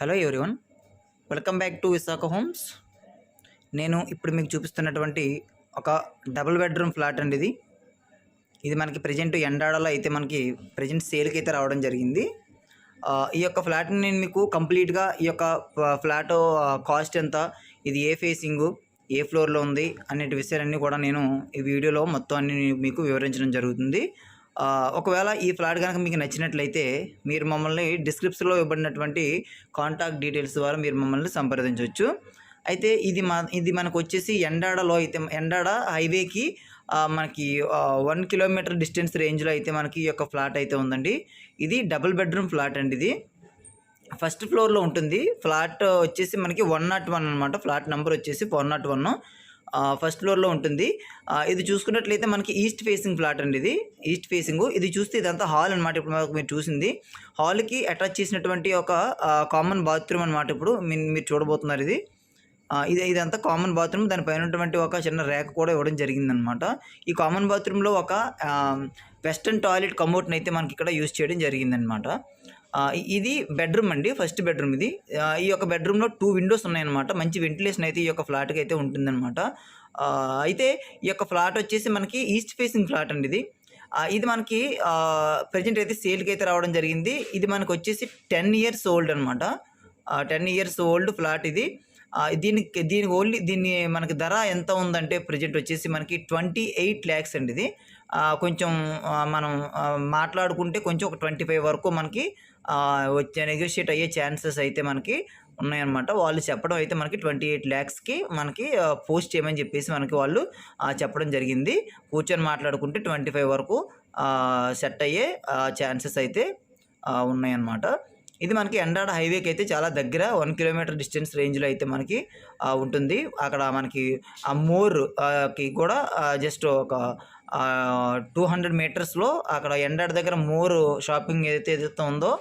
Hello everyone. Welcome back to Visakha homes. నేను ఇప్పుడు మీకు చూపిస్తున్నటువంటి ఒక డబుల్ బెడ్రూమ్ ఫ్లాట్ అండి ఇది. ఇది మనకి ప్రజెంట్ ఎండాడలో అయితే మనకి ప్రజెంట్ సేల్కి అయితే రావడం జరిగింది. ఈ యొక్క ఫ్లాట్ని నేను మీకు కంప్లీట్గా ఈ యొక్క ఫ్లాట్ కాస్ట్ ఎంత ఇది ఏ ఫేసింగు ఏ ఫ్లోర్లో ఉంది అనేటి విషయాలన్నీ కూడా నేను ఈ వీడియోలో మొత్తం అన్ని మీకు వివరించడం జరుగుతుంది. ఒకవేళ ఈ ఫ్లాట్ కనుక మీకు నచ్చినట్లయితే మీరు మమ్మల్ని డిస్క్రిప్షన్లో ఇవ్వబడినటువంటి కాంటాక్ట్ డీటెయిల్స్ ద్వారా మీరు మమ్మల్ని సంప్రదించవచ్చు. అయితే ఇది మా ఇది మనకు వచ్చేసి ఎండాడలో అయితే ఎండాడ హైవేకి మనకి వన్ కిలోమీటర్ డిస్టెన్స్ రేంజ్లో అయితే మనకి ఈ యొక్క ఫ్లాట్ అయితే ఉందండి. ఇది డబుల్ బెడ్రూమ్ ఫ్లాట్ అండి ఇది. ఫస్ట్ ఫ్లోర్లో ఉంటుంది. ఫ్లాట్ వచ్చేసి మనకి వన్ నాట్ వన్ అనమాట ఫ్లాట్ నెంబర్ వచ్చేసి వన్ నాట్ వన్. ఫస్ట్ ఫ్లోర్లో ఉంటుంది. ఇది చూసుకున్నట్లయితే మనకి ఈస్ట్ ఫేసింగ్ ఫ్లాట్ అండి ఇది. ఈస్ట్ ఫేసింగ్ ఇది చూస్తే ఇదంతా హాల్ అనమాట ఇప్పుడు మనకు మీరు చూసింది. హాల్కి అటాచ్ చేసినటువంటి ఒక కామన్ బాత్రూమ్ అనమాట ఇప్పుడు మీ- మీరు చూడబోతున్నారు ఇది. ఇది ఇదంతా కామన్ బాత్రూమ్ దానిపైన ఉన్నటువంటి ఒక చిన్న ర్యాక్ కూడా ఇవ్వడం జరిగిందనమాట ఈ కామన్ బాత్రూంలో ఒక వెస్టర్న్ టాయిలెట్ కమోట్ని అయితే మనకి ఇక్కడ యూజ్ చేయడం జరిగిందనమాట ఇది బెడ్రూమ్ అండి ఫస్ట్ బెడ్రూమ్ ఇది. ఈ యొక్క బెడ్రూమ్లో టూ విండోస్ ఉన్నాయన్నమాట. మంచి వెంటిలేషన్ అయితే ఈ యొక్క ఫ్లాట్కి అయితే ఉంటుందన్నమాట. అయితే ఈ యొక్క ఫ్లాట్ వచ్చేసి మనకి ఈస్ట్ ఫేసింగ్ ఫ్లాట్ అండి ఇది. ఇది మనకి ప్రజెంట్ అయితే సేల్కి అయితే రావడం జరిగింది. ఇది మనకు వచ్చేసి టెన్ ఇయర్స్ ఓల్డ్ అనమాట టెన్ ఇయర్స్ ఓల్డ్ ఫ్లాట్ ఇది. దీనికి దీనికి ఓన్లీ దీన్ని మనకి ధర ఎంత ఉందంటే ప్రజెంట్ వచ్చేసి మనకి ట్వంటీ ఎయిట్ ల్యాక్స్ అండి ఇది. కొంచెం మనం మాట్లాడుకుంటే కొంచెం ఒక ట్వంటీ ఫైవ్ వరకు మనకి వచ్చే నెగోషియేట్ అయ్యే ఛాన్సెస్ అయితే మనకి ఉన్నాయన్నమాట. వాళ్ళు చెప్పడం అయితే మనకి ట్వంటీ ఎయిట్ ల్యాక్స్కి మనకి పోస్ట్ చేయమని చెప్పేసి మనకి వాళ్ళు చెప్పడం జరిగింది. కూర్చొని మాట్లాడుకుంటే ట్వంటీ ఫైవ్ వరకు సెట్ అయ్యే ఛాన్సెస్ అయితే ఉన్నాయన్నమాట. ఇది మనకి ఎండాడ హైవేకి అయితే చాలా దగ్గర వన్ కిలోమీటర్ డిస్టెన్స్ రేంజ్లో అయితే మనకి ఉంటుంది. అక్కడ మనకి ఆ మోర్కి కూడా జస్ట్ ఒక టూ హండ్రెడ్ మీటర్స్లో అక్కడ ఎండాడ దగ్గర మోర్ షాపింగ్ ఏదైతే ఏదైతే ఉందో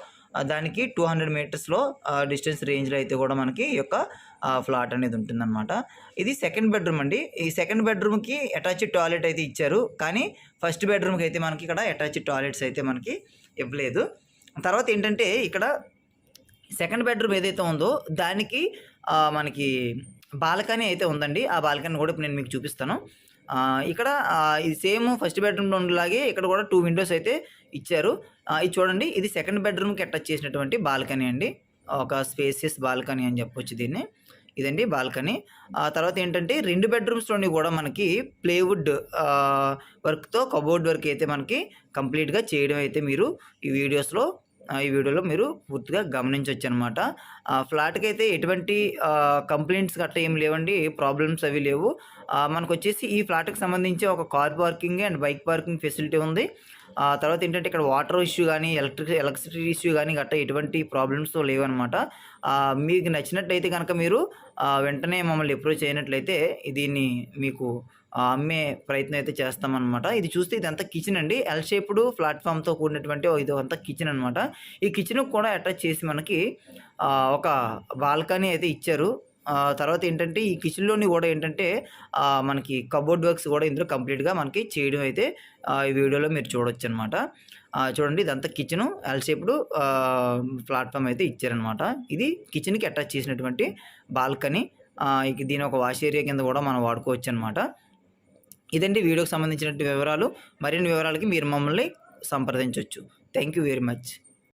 దానికి టూ హండ్రెడ్ మీటర్స్లో డిస్టెన్స్ రేంజ్లో అయితే కూడా మనకి ఈ యొక్క ఫ్లాట్ అనేది ఉంటుందన్నమాట. ఇది సెకండ్ బెడ్రూమ్ అండి. ఈ సెకండ్ బెడ్రూమ్కి అటాచ్డ్ టాయిలెట్ అయితే ఇచ్చారు. కానీ ఫస్ట్ బెడ్రూమ్కి అయితే మనకి ఇక్కడ అటాచ్డ్ టాయిలెట్స్ అయితే మనకి ఇవ్వలేదు. తర్వాత ఏంటంటే ఇక్కడ సెకండ్ బెడ్రూమ్ ఏదైతే ఉందో దానికి మనకి బాల్కనీ అయితే ఉందండి. ఆ బాల్కనీ కూడా ఇప్పుడు నేను మీకు చూపిస్తాను. ఇక్కడ ఇది సేమ్ ఫస్ట్ బెడ్రూమ్లో ఉండేలాగే ఇక్కడ కూడా టూ విండోస్ అయితే ఇచ్చారు. ఇది చూడండి ఇది సెకండ్ బెడ్రూమ్కి అటాచ్ చేసినటువంటి బాల్కనీ అండి. ఒక స్పేసియస్ బాల్కనీ అని చెప్పొచ్చు దీన్ని. ఇదండి బాల్కనీ. ఆ తర్వాత ఏంటంటే రెండు బెడ్రూమ్స్లోని కూడా మనకి ప్లేవుడ్ వర్క్తో కబోర్డ్ వర్క్ అయితే మనకి కంప్లీట్గా చేయడం అయితే మీరు ఈ వీడియోస్లో ఈ వీడియోలో మీరు పూర్తిగా గమనించవచ్చు అనమాట ఫ్లాట్కి అయితే ఎటువంటి కంప్లైంట్స్ గట్రా ఏం లేవండి ప్రాబ్లమ్స్ అవి లేవు. మనకు వచ్చేసి ఈ ఫ్లాట్కి సంబంధించి ఒక car parking and bike parking facility ఉంది. ఆ తర్వాత ఏంటంటే ఇక్కడ వాటర్ ఇష్యూ కానీ ఎలక్ట్రిక్ ఎలక్ట్రిసిటీ ఇష్యూ కానీ గట్రా ఎటువంటి ప్రాబ్లమ్స్ లేవన్నమాట మీకు నచ్చినట్లయితే కనుక మీరు వెంటనే మమ్మల్ని అప్రోచ్ అయినట్లయితే దీన్ని మీకు అమ్మే ప్రయత్నం అయితే చేస్తామన్నమాట. ఇది చూస్తే ఇదంతా కిచెన్ అండి. ఎల్ షేప్డ్ ప్లాట్ఫామ్తో కూడినటువంటి ఇది అంతా కిచెన్ అనమాట ఈ కిచెన్ కూడా అటాచ్ చేసి మనకి ఒక బాల్కనీ అయితే ఇచ్చారు. తర్వాత ఏంటంటే ఈ కిచెన్లోని కూడా ఏంటంటే మనకి కబోర్డ్ వర్క్స్ కూడా ఇందులో కంప్లీట్గా మనకి చేయడం అయితే ఈ వీడియోలో మీరు చూడొచ్చు అనమాట చూడండి ఇదంతా కిచెను ఎల్ షేప్డ్ ప్లాట్ఫామ్ అయితే ఇచ్చారనమాట ఇది కిచెన్కి అటాచ్ చేసినటువంటి బాల్కనీ. దీని ఒక వాష్ ఏరియా కింద కూడా మనం వాడుకోవచ్చు అనమాట ఇదండి వీడియోకి సంబంధించినటువంటి వివరాలు. మరిన్ని వివరాలకి మీరు మమ్మల్ని సంప్రదించవచ్చు థ్యాంక్ యూ వెరీ మచ్